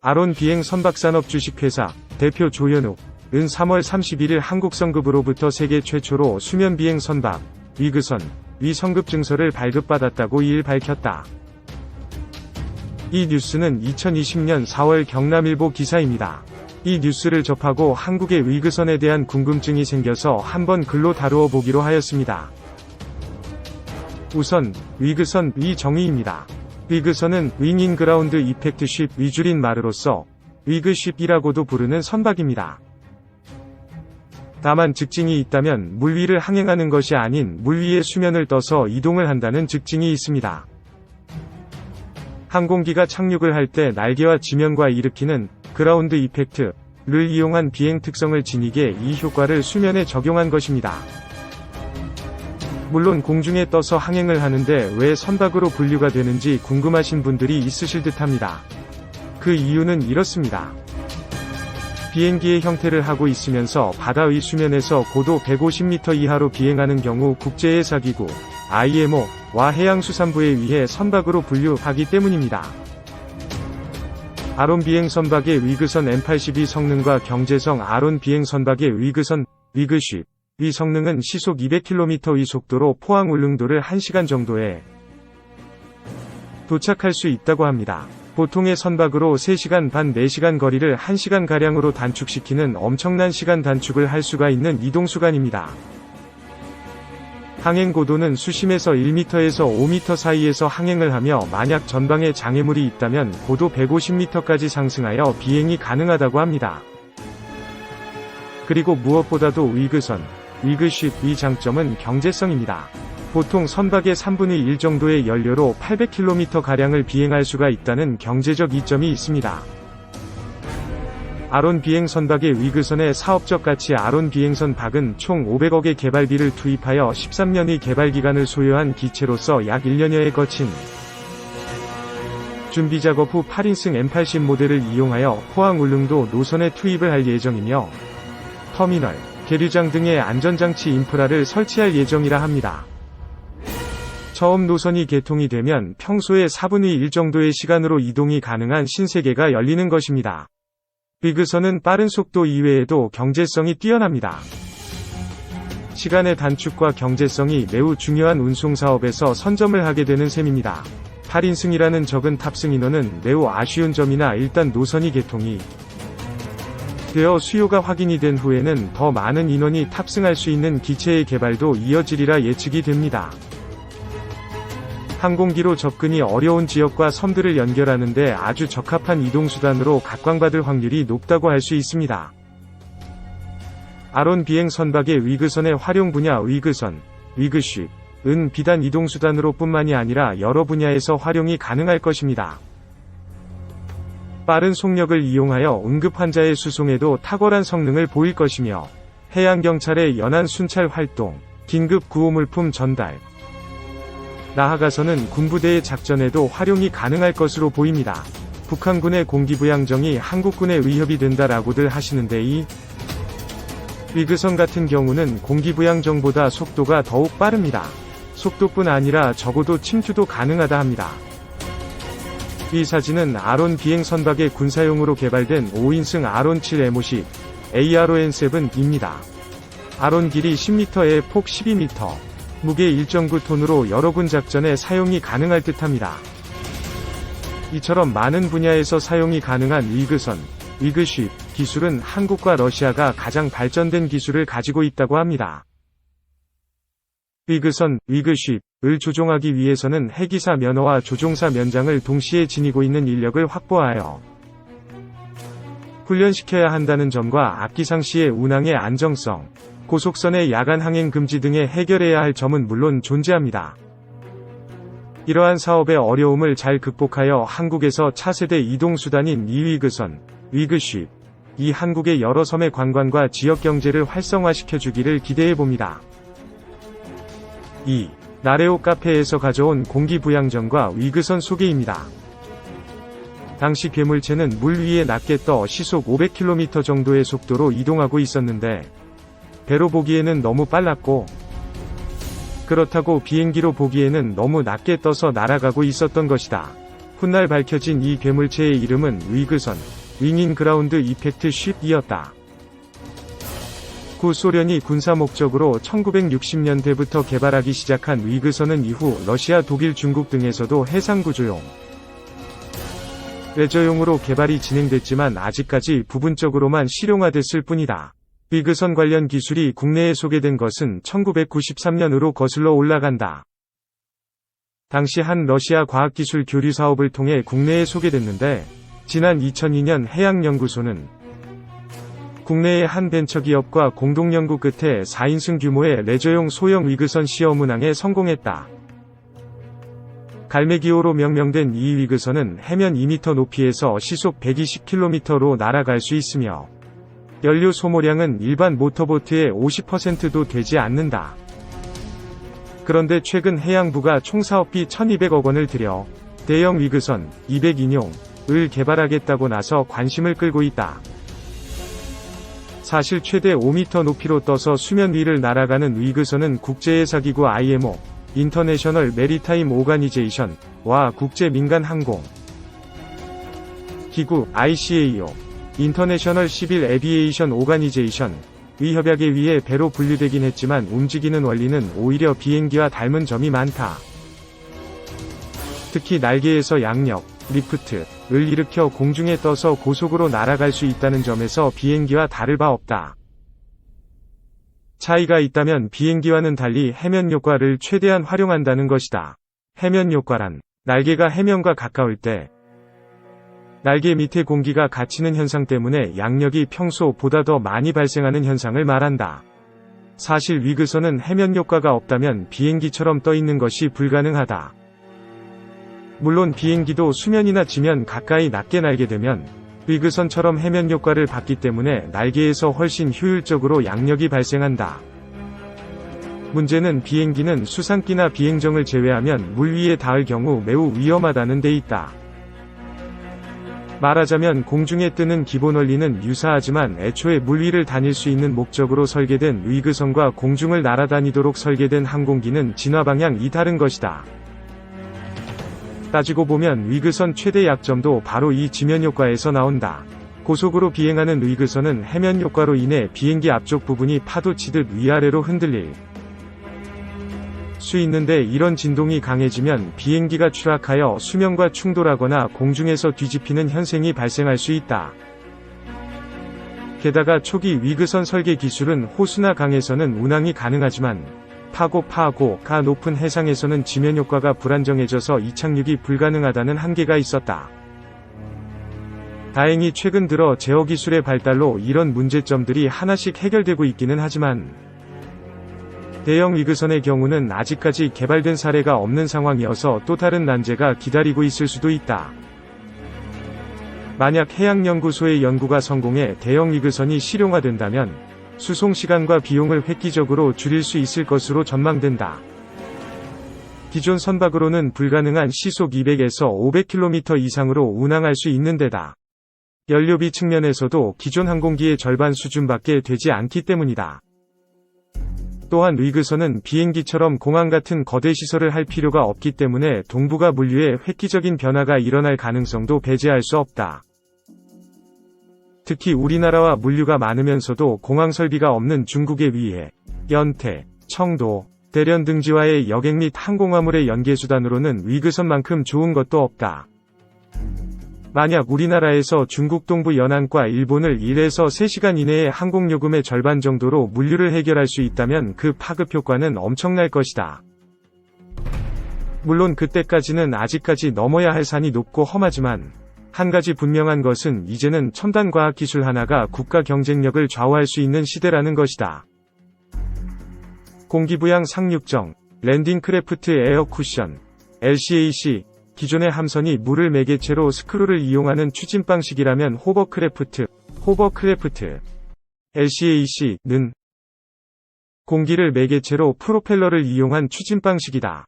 아론 비행 선박산업 주식회사 대표 조현욱 은 3월 31일 한국성급으로부터 세계 최초로 수면 비행 선박 위그선 위 성급 증서를 발급받았다고 이일 밝혔다. 이 뉴스는 2020년 4월 경남일보 기사입니다. 이 뉴스를 접하고 한국의 위그선에 대한 궁금증이 생겨서 한번 글로 다루어 보기로 하였습니다. 우선 위그선 위 정의입니다. 위그선은 윙인 그라운드 이펙트쉽 위줄인 말으로서 위그쉽이라고도 부르는 선박입니다. 다만 직징이 있다면 물 위를 항행하는 것이 아닌 물 위의 수면을 떠서 이동을 한다는 직징이 있습니다. 항공기가 착륙을 할 때 날개와 지면과 일으키는 그라운드 이펙트를 이용한 비행 특성을 지니게 이 효과를 수면에 적용한 것입니다. 물론 공중에 떠서 항행을 하는데 왜 선박으로 분류가 되는지 궁금하신 분들이 있으실 듯합니다. 그 이유는 이렇습니다. 비행기의 형태를 하고 있으면서 바다 위 수면에서 고도 150m 이하로 비행하는 경우 국제해사기구 IMO와 해양수산부에 의해 선박으로 분류하기 때문입니다. 아론 비행 선박의 위그선 M82 성능과 경제성 아론 비행 선박의 위그선 위그쉽 위 성능은 시속 200km 의 속도로 포항 울릉도를 1시간 정도에 도착할 수 있다고 합니다. 보통의 선박으로 3시간 반 4시간 거리를 1시간가량으로 단축시키는 엄청난 시간 단축을 할 수가 있는 이동수간입니다. 항행 고도는 수심에서 1m에서 5m 사이에서 항행을 하며 만약 전방에 장애물이 있다면 고도 150m까지 상승하여 비행이 가능하다고 합니다. 그리고 무엇보다도 위그선, 위그쉽 위 장점은 경제성입니다. 보통 선박의 3분의 1 정도의 연료로 800km가량을 비행할 수가 있다는 경제적 이점이 있습니다. 아론 비행 선박의 위그선의 사업적 가치 아론 비행선 박은 총 500억의 개발비를 투입하여 13년의 개발 기간을 소요한 기체로서 약 1년여에 거친 준비 작업 후 8인승 M80 모델을 이용하여 포항 울릉도 노선에 투입을 할 예정이며 터미널, 계류장 등의 안전장치 인프라를 설치할 예정이라 합니다. 처음 노선이 개통이 되면 평소의 4분의 1 정도의 시간으로 이동이 가능한 신세계가 열리는 것입니다. 비그선은 빠른 속도 이외에도 경제성이 뛰어납니다. 시간의 단축과 경제성이 매우 중요한 운송 사업에서 선점을 하게 되는 셈입니다. 8인승이라는 적은 탑승 인원은 매우 아쉬운 점이나 일단 노선이 개통이 되어 수요가 확인이 된 후에는 더 많은 인원이 탑승할 수 있는 기체의 개발도 이어지리라 예측이 됩니다. 항공기로 접근이 어려운 지역과 섬들을 연결하는데 아주 적합한 이동수단으로 각광받을 확률이 높다고 할 수 있습니다. 아론 비행 선박의 위그선의 활용 분야 위그선, 위그쉽, 은 비단 이동수단으로 뿐만이 아니라 여러 분야에서 활용이 가능할 것입니다. 빠른 속력을 이용하여 응급 환자의 수송에도 탁월한 성능을 보일 것이며 해양경찰의 연안 순찰 활동, 긴급 구호물품 전달, 나아가서는 군부대의 작전에도 활용이 가능할 것으로 보입니다. 북한군의 공기부양정이 한국군의 위협이 된다라고들 하시는데 이 위그선 같은 경우는 공기부양정보다 속도가 더욱 빠릅니다. 속도뿐 아니라 적어도 침투도 가능하다 합니다. 이 사진은 아론 비행 선박의 군사용으로 개발된 5인승 아론 7M50 ARON7입니다. 아론 길이 10m에 폭 12m, 무게 1.9톤으로 여러 군 작전에 사용이 가능할 듯합니다. 이처럼 많은 분야에서 사용이 가능한 위그선, 위그쉽 기술은 한국과 러시아가 가장 발전된 기술을 가지고 있다고 합니다. 위그선, 위그쉽을 조종하기 위해서는 해기사 면허와 조종사 면장을 동시에 지니고 있는 인력을 확보하여 훈련시켜야 한다는 점과 악기상 시의 운항의 안정성, 고속선의 야간 항행 금지 등에 해결해야 할 점은 물론 존재합니다. 이러한 사업의 어려움을 잘 극복하여 한국에서 차세대 이동수단인 이위그선, 위그쉽, 이 한국의 여러 섬의 관광과 지역 경제를 활성화시켜주기를 기대해봅니다. 2. 나레오 카페에서 가져온 공기부양정과 위그선 소개입니다. 당시 괴물체는 물 위에 낮게 떠 시속 500km 정도의 속도로 이동하고 있었는데 배로 보기에는 너무 빨랐고 그렇다고 비행기로 보기에는 너무 낮게 떠서 날아가고 있었던 것이다. 훗날 밝혀진 이 괴물체의 이름은 위그선, 윙인 그라운드 이펙트 쉽이었다. 구소련이 군사 목적으로 1960년대부터 개발하기 시작한 위그선은 이후 러시아, 독일, 중국 등에서도 해상 구조용, 레저용으로 개발이 진행됐지만 아직까지 부분적으로만 실용화됐을 뿐이다. 위그선 관련 기술이 국내에 소개된 것은 1993년으로 거슬러 올라간다. 당시 한 러시아 과학기술 교류 사업을 통해 국내에 소개됐는데 지난 2002년 해양연구소는 국내의 한 벤처기업과 공동연구 끝에 4인승 규모의 레저용 소형 위그선 시험 운항에 성공했다. 갈매기호로 명명된 이 위그선은 해면 2m 높이에서 시속 120km로 날아갈 수 있으며 연료 소모량은 일반 모터보트의 50%도 되지 않는다. 그런데 최근 해양부가 총 사업비 1200억 원을 들여 대형 위그선 202룡을 개발하겠다고 나서 관심을 끌고 있다. 사실 최대 5m 높이로 떠서 수면 위를 날아가는 위그선은 국제해사기구 IMO, 인터내셔널 메리타임 오가니제이션와 국제 민간 항공 기구 ICAO, 인터내셔널 시빌 에비에이션 오가니제이션 위 협약에 의해 배로 분류되긴 했지만 움직이는 원리는 오히려 비행기와 닮은 점이 많다. 특히 날개에서 양력, 리프트 를 일으켜 공중에 떠서 고속으로 날아갈 수 있다는 점에서 비행기와 다를 바 없다. 차이가 있다면 비행기와는 달리 해면 효과를 최대한 활용한다는 것이다. 해면 효과란 날개가 해면과 가까울 때 날개 밑에 공기가 갇히는 현상 때문에 양력이 평소보다 더 많이 발생하는 현상을 말한다. 사실 위그선은 해면 효과가 없다면 비행기처럼 떠 있는 것이 불가능하다. 물론 비행기도 수면이나 지면 가까이 낮게 날게 되면 위그선처럼 해면 효과를 받기 때문에 날개에서 훨씬 효율적으로 양력이 발생한다. 문제는 비행기는 수상기나 비행정을 제외하면 물 위에 닿을 경우 매우 위험하다는 데 있다. 말하자면 공중에 뜨는 기본 원리는 유사하지만 애초에 물 위를 다닐 수 있는 목적으로 설계된 위그선과 공중을 날아다니도록 설계된 항공기는 진화 방향이 다른 것이다. 따지고 보면 위그선 최대 약점도 바로 이 지면 효과에서 나온다. 고속으로 비행하는 위그선은 해면 효과로 인해 비행기 앞쪽 부분이 파도 치듯 위아래로 흔들릴 수 있는데 이런 진동이 강해지면 비행기가 추락하여 수면과 충돌하거나 공중에서 뒤집히는 현상이 발생할 수 있다. 게다가 초기 위그선 설계 기술은 호수나 강에서는 운항이 가능하지만 파고 파고가 높은 해상에서는 지면 효과가 불안정해져서 이착륙이 불가능하다는 한계가 있었다. 다행히 최근 들어 제어 기술의 발달로 이런 문제점들이 하나씩 해결되고 있기는 하지만 대형 위그선의 경우는 아직까지 개발된 사례가 없는 상황이어서 또 다른 난제가 기다리고 있을 수도 있다. 만약 해양연구소의 연구가 성공해 대형 위그선이 실용화된다면 수송 시간과 비용을 획기적으로 줄일 수 있을 것으로 전망된다. 기존 선박으로는 불가능한 시속 200에서 500km 이상으로 운항할 수 있는 데다. 연료비 측면에서도 기존 항공기의 절반 수준밖에 되지 않기 때문이다. 또한 리그선은 비행기처럼 공항 같은 거대 시설을 할 필요가 없기 때문에 동북아 물류에 획기적인 변화가 일어날 가능성도 배제할 수 없다. 특히 우리나라와 물류가 많으면서도 공항 설비가 없는 중국에 의해 연태, 청도, 대련 등지와의 여객 및 항공화물의 연계수단으로는 위그선만큼 좋은 것도 없다. 만약 우리나라에서 중국 동부 연안과 일본을 1에서 3시간 이내에 항공요금의 절반 정도로 물류를 해결할 수 있다면 그 파급 효과는 엄청날 것이다. 물론 그때까지는 아직까지 넘어야 할 산이 높고 험하지만 한 가지 분명한 것은 이제는 첨단 과학 기술 하나가 국가 경쟁력을 좌우할 수 있는 시대라는 것이다. 공기부양 상륙정, 랜딩 크래프트 에어 쿠션, LCAC, 기존의 함선이 물을 매개체로 스크루를 이용하는 추진 방식이라면 호버크래프트, 호버크래프트, LCAC는 공기를 매개체로 프로펠러를 이용한 추진 방식이다.